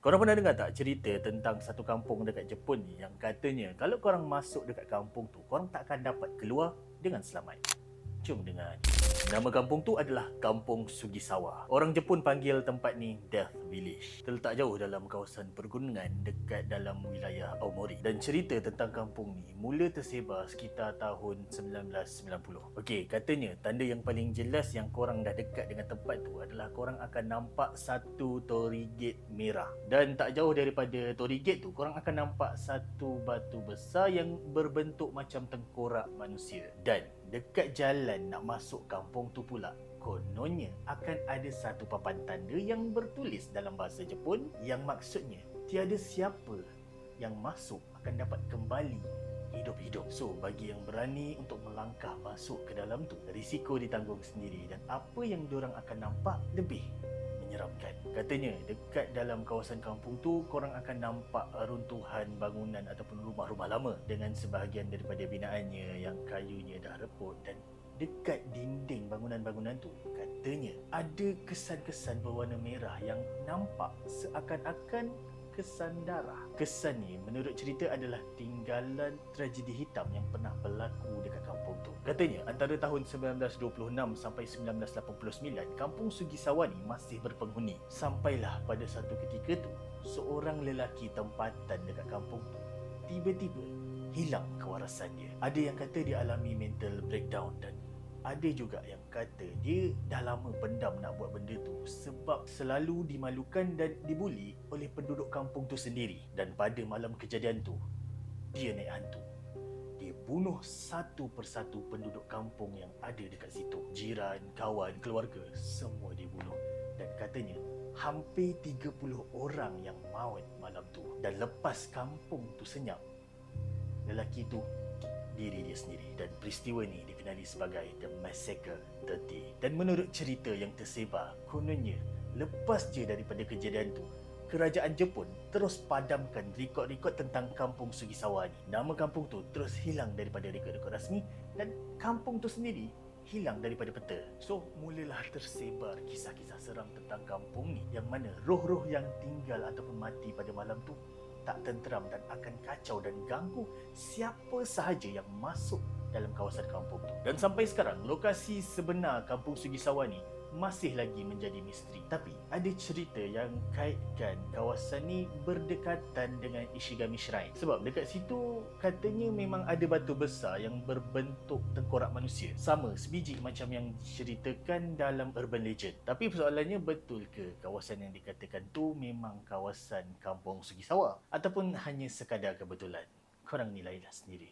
Korang pernah dengar tak cerita tentang satu kampung dekat Jepun ni yang katanya kalau korang masuk dekat kampung tu, korang tak akan dapat keluar dengan selamat. Jom dengar ni. Nama kampung tu adalah Kampung Sugisawa. Orang Jepun panggil tempat ni Death Village. Terletak jauh dalam kawasan pergunungan dekat dalam wilayah Aomori. Dan cerita tentang kampung ni mula tersebar sekitar tahun 1990. Okey, katanya tanda yang paling jelas yang korang dah dekat dengan tempat tu adalah korang akan nampak satu torii gate merah. Dan tak jauh daripada torii gate tu, korang akan nampak satu batu besar yang berbentuk macam tengkorak manusia. Dan dekat jalan nak masuk kampung tu pula kononnya akan ada satu papan tanda yang bertulis dalam bahasa Jepun yang maksudnya tiada siapa yang masuk akan dapat kembali hidup-hidup. So, bagi yang berani untuk melangkah masuk ke dalam tu, risiko ditanggung sendiri dan apa yang diorang akan nampak lebih menyeramkan. Katanya dekat dalam kawasan kampung tu korang akan nampak runtuhan bangunan ataupun rumah-rumah lama dengan sebahagian daripada binaannya yang kayunya dah reput dan dekat dinding bangunan-bangunan tu katanya ada kesan-kesan berwarna merah yang nampak seakan-akan kesan darah. Kesan ni menurut cerita adalah tinggalan tragedi hitam yang pernah berlaku dekat kampung tu. Katanya antara tahun 1926 sampai 1989, kampung Sugisawa ni masih berpenghuni. Sampailah pada satu ketika tu, seorang lelaki tempatan dekat kampung tu tiba-tiba hilang kewarasan dia. Ada yang kata dia alami mental breakdown dan ada juga yang kata dia dah lama pendam nak buat benda tu sebab selalu dimalukan dan dibuli oleh penduduk kampung tu sendiri. Dan pada malam kejadian tu, dia naik hantu. Dia bunuh satu persatu penduduk kampung yang ada dekat situ. Jiran, kawan, keluarga, semua dia bunuh. Dan katanya, hampir 30 orang yang maut malam tu. Dan lepas kampung tu senyap, lelaki tu diri dia sendiri. Dan peristiwa ni dikenali sebagai The Massacre 30 dan menurut cerita yang tersebar kononnya lepas je daripada kejadian tu kerajaan Jepun terus padamkan rekod-rekod tentang kampung Sugisawa ni. Nama kampung tu terus hilang daripada rekod-rekod rasmi dan kampung tu sendiri hilang daripada peta. So, mulalah tersebar kisah-kisah seram tentang kampung ni yang mana roh-roh yang tinggal ataupun mati pada malam tu tak tenteram dan akan kacau dan ganggu siapa sahaja yang masuk dalam kawasan kampung tu. Dan sampai sekarang, lokasi sebenar kampung Sugisawa ni masih lagi menjadi misteri. Tapi ada cerita yang kaitkan kawasan ni berdekatan dengan Ishigami Shrine. Sebab dekat situ katanya memang ada batu besar yang berbentuk tengkorak manusia. Sama sebiji macam yang diceritakan dalam urban legend. Tapi persoalannya betul ke kawasan yang dikatakan tu memang kawasan kampung Sugisawa? Ataupun hanya sekadar kebetulan? Korang nilailah sendiri.